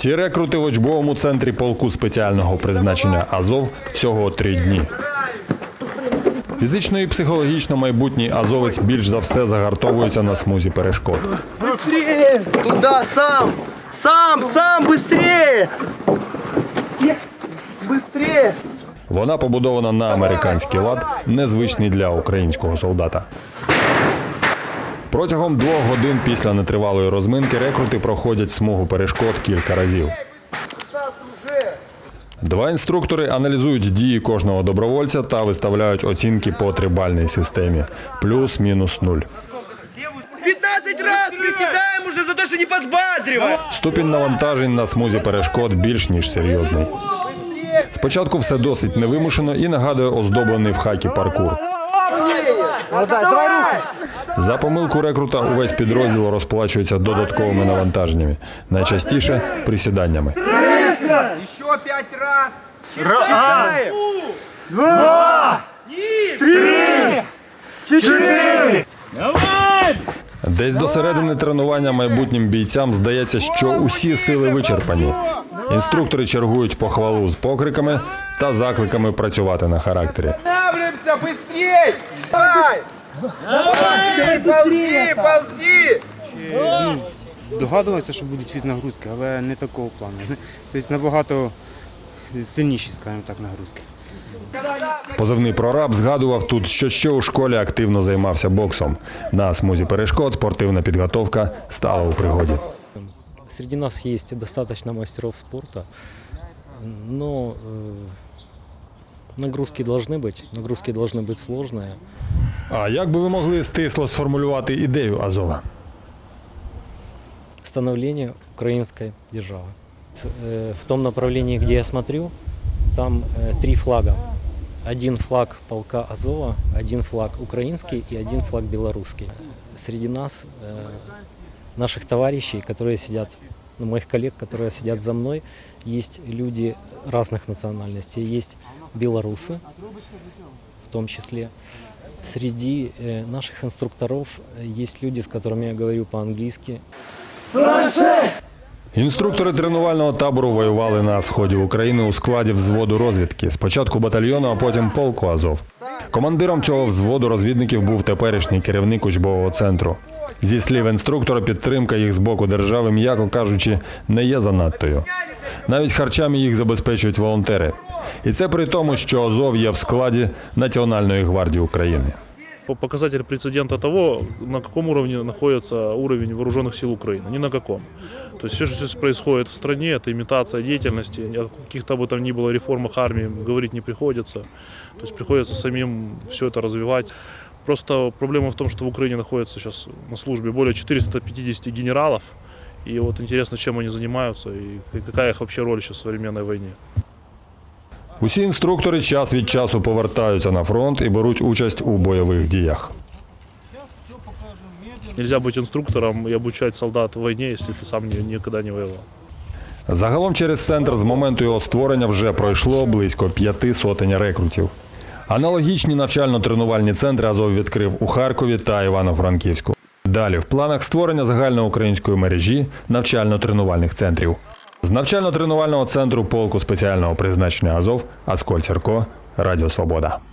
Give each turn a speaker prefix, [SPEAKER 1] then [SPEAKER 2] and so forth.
[SPEAKER 1] Ці рекрути в учбовому центрі полку спеціального призначення Азов всього три дні. Фізично і психологічно майбутній азовець більш за все загартовується на смузі перешкод.
[SPEAKER 2] Туда, сам! Сам, сам, быстрее! Быстрее!
[SPEAKER 1] Вона побудована на американський лад, незвичний для українського солдата. Протягом двох годин після нетривалої розминки рекрути проходять смугу перешкод кілька разів. Два інструктори аналізують дії кожного добровольця та виставляють оцінки по трибальній системі плюс-мінус нуль.
[SPEAKER 2] 15 раз приседаем уже за то, что не подбадривай!
[SPEAKER 1] Ступінь навантажень на смузі перешкод більш ніж серйозний. Спочатку все досить невимушено і нагадує оздоблений в хакі паркур. За помилку рекрута увесь підрозділ розплачується додатковими навантаженнями, найчастіше присіданнями.
[SPEAKER 3] Еще пять раз. Считаем.
[SPEAKER 1] Десь до середини тренування майбутнім бійцям здається, що усі сили вичерпані. Інструктори чергують похвалу з покриками та закликами працювати на характері.
[SPEAKER 3] Быстрей. Давай. Ползи, ползи, ползи.
[SPEAKER 4] Догадувався, що будуть фізнагрузки, але не такого плану. Тобто набагато сильніші, скажімо так, нагрузки.
[SPEAKER 1] Позивний прораб згадував тут, що ще у школі активно займався боксом. На смузі перешкод спортивна підготовка стала у пригоді.
[SPEAKER 5] Среди нас есть достаточно мастеров спорта, но э, нагрузки должны быть, нагрузки должны быть сложные.
[SPEAKER 1] А як би ви могли стисло сформулювати ідею Азова?
[SPEAKER 5] Становление украинской державы. Э, В том направлении, где я смотрю, там э, три флага. Один флаг полка Азова, один флаг украинский и один флаг белорусский. Среди нас, э, наших товарищей, которые сидят, ну, моих коллег, которые сидят за мной, есть люди разных национальностей. Есть белорусы, в том числе. Среди э, наших инструкторов э, есть люди, с которыми я говорю по-английски,
[SPEAKER 1] Інструктори тренувального табору воювали на сході України у складі взводу розвідки. Спочатку батальйону, а потім полку Азов. Командиром цього взводу розвідників був теперішній керівник учбового центру. Зі слів інструктора, підтримка їх з боку держави, м'яко кажучи, не є занадтою. Навіть харчами їх забезпечують волонтери. І це при тому, що Азов є в складі Національної гвардії України.
[SPEAKER 6] по- показатель прецедента того, на каком уровне находится уровень вооруженных сил Украины. Ни на каком. То есть все, что сейчас происходит в стране, это имитация деятельности. О каких-то бы там ни было реформах армии говорить не приходится. То есть приходится самим все это развивать. Просто проблема в том, что в Украине находится сейчас на службе более 450 генералов. И вот интересно, чем они занимаются и какая их вообще роль сейчас в современной войне.
[SPEAKER 1] Усі інструктори час від часу повертаються на фронт і беруть участь у бойових діях.
[SPEAKER 6] Нельзя быть инструктором и обучать солдат в войне, если ты сам никогда не воевал.
[SPEAKER 1] Загалом через центр з моменту його створення вже пройшло близько п'яти сотень рекрутів. Аналогічні навчально-тренувальні центри Азов відкрив у Харкові та Івано-Франківську. Далі в планах створення загальноукраїнської мережі навчально-тренувальних центрів. З навчально-тренувального центру полку спеціального призначення Азов Асколь Сірко, Радіо Свобода.